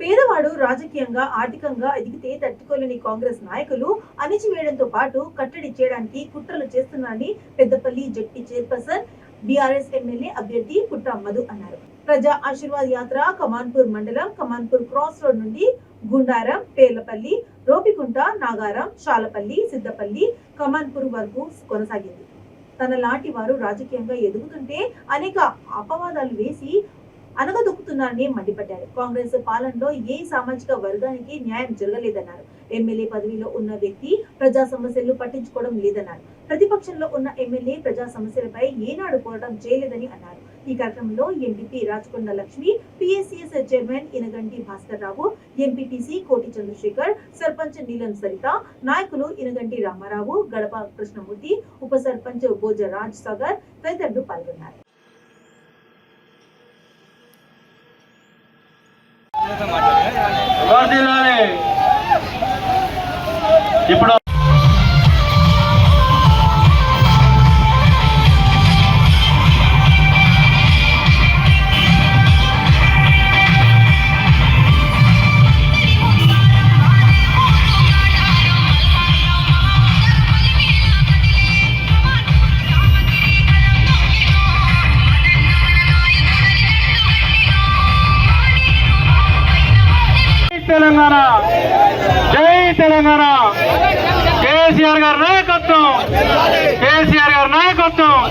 పేదవాడు రాజకీయంగా ఆర్థికంగా ఎదిగితే తట్టుకోలేని కాంగ్రెస్ నాయకులు అణిచివేయడంతో పాటు కట్టడి చేయడానికి కుట్రలు చేస్తున్నారని పెద్దపల్లి జట్టి చైర్పర్సన్ బీఆర్ఎస్ ఎమ్మెల్యే అభ్యర్థి పుట్ట మధు అన్నారు. ప్రజా ఆశీర్వాద్ యాత్ర కమాన్పూర్ మండలం కమాన్పూర్ క్రాస్ రోడ్ నుండి గుండారం పేర్లపల్లి రోపికుంట నాగారం శాలపల్లి సిద్దపల్లి కమాన్పూర్ వరకు కొనసాగింది. తన లాంటి వారు రాజకీయంగా ఎదుగుతుంటే అనేక అపవాదాలు వేసి అనగదొక్కుతున్నారని మండిపడ్డారు. కాంగ్రెస్ పాలనలో ఏ సామాజిక వర్గానికి న్యాయం జరగలేదన్నారు. ఎమ్మెల్యే పదవిలో ఉన్న వ్యక్తి ప్రజా సమస్యలు పట్టించుకోవడం లేదన్నారు. ప్రతిపక్షంలో ఉన్న ఎమ్మెల్యే ప్రజా సమస్యలపై ఏనాడు పోరాటం చేయలేదని అన్నారు. ఈ కార్యక్రమంలో MPP Rachakonda Lakshmi PSCS chairman Inaganti Bhaskar Rao MPTC Koti Chandrashekar sarpanch నీలం సరిత నాయకులు ఇనగంటి రామారావు గడప కృష్ణమూర్తి ఉప సర్పంచ్ భోజ రాజ్ సాగర్ తదితరులు పాల్గొన్నారు. ఇప్పుడు తెలంగాణ. జై తెలంగాణ. కేసీఆర్ గారి నాయకత్వం. కేసీఆర్ గారి నాయకత్వం.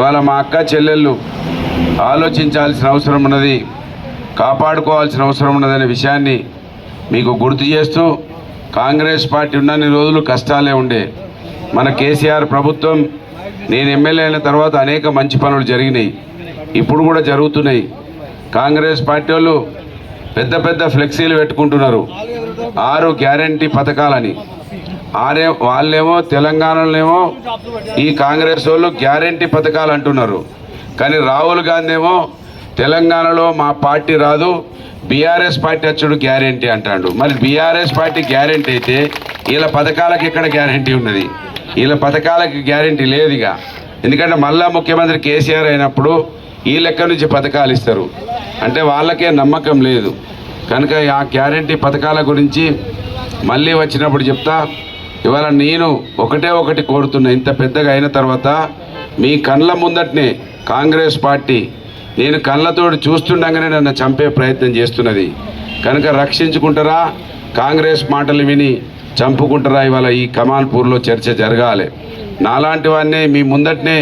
ఇవాళ మా అక్క చెల్లెళ్ళు ఆలోచించాల్సిన అవసరం ఉన్నది కాపాడుకోవాల్సిన అవసరం ఉన్నదనే విషయాన్ని మీకు గుర్తు చేస్తూ కాంగ్రెస్ పార్టీ ఉన్నన్ని రోజులు కష్టాలే ఉండే. మన కేసీఆర్ ప్రభుత్వం నేను ఎమ్మెల్యే అయిన తర్వాత అనేక మంచి పనులు జరిగినాయి. ఇప్పుడు కూడా జరుగుతున్నాయి. కాంగ్రెస్ పార్టీ వాళ్ళు పెద్ద పెద్ద ఫ్లెక్సీలు పెట్టుకుంటున్నారు. ఆరు గ్యారంటీ పథకాలని. ఆరే వాళ్ళేమో తెలంగాణలోనేమో ఈ కాంగ్రెస్ వాళ్ళు గ్యారంటీ పథకాలు అంటున్నారు. కానీ రాహుల్ గాంధీ ఏమో తెలంగాణలో మా పార్టీ రాదు బీఆర్ఎస్ పార్టీ వచ్చాడు గ్యారంటీ అంటాడు. మరి బీఆర్ఎస్ పార్టీ గ్యారంటీ అయితే వీళ్ళ పథకాలకు ఎక్కడ గ్యారంటీ ఉన్నది? వీళ్ళ పథకాలకి గ్యారంటీ లేదు ఇక ఎందుకంటే మళ్ళా ముఖ్యమంత్రి కేసీఆర్ అయినప్పుడు ఈ లెక్క నుంచి పథకాలు ఇస్తారు. అంటే వాళ్ళకే నమ్మకం లేదు. కనుక ఆ గ్యారంటీ పథకాల గురించి మళ్ళీ వచ్చినప్పుడు చెప్తా. ఇవాళ నేను ఒకటే ఒకటి కోరుతున్నా ఇంత పెద్దగా అయిన తర్వాత మీ కళ్ళ ముందటనే కాంగ్రెస్ పార్టీ నేను కళ్ళతోటి చూస్తుండగానే నన్ను చంపే ప్రయత్నం చేస్తున్నది. కనుక రక్షించుకుంటారా? కాంగ్రెస్ మాటలు విని చంపుకుంటారా? ఇవాళ ఈ కమాన్పూర్లో చర్చ జరగాలి. నాలాంటి వాడినే మీ ముందటనే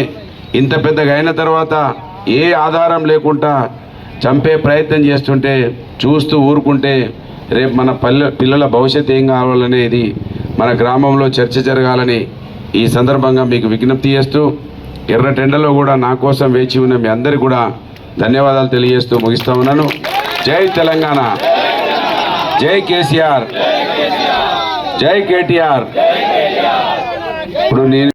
ఇంత పెద్దగా అయిన తర్వాత ఏ ఆధారం లేకుండా చంపే ప్రయత్నం చేస్తుంటే చూస్తూ ఊరుకుంటే రేపు మన పల్లె పిల్లల భవిష్యత్తు ఏం కావాలనేది మన గ్రామంలో చర్చ జరగాలని ఈ సందర్భంగా మీకు విజ్ఞప్తి చేస్తూ ఎర్రటెండలో కూడా నా కోసం వేచి ఉన్న మీ అందరికీ కూడా ధన్యవాదాలు తెలియజేస్తూ ముగిస్తా ఉన్నాను. జై తెలంగాణ. జై కేసీఆర్. జై కేటీఆర్. ఇప్పుడు నేను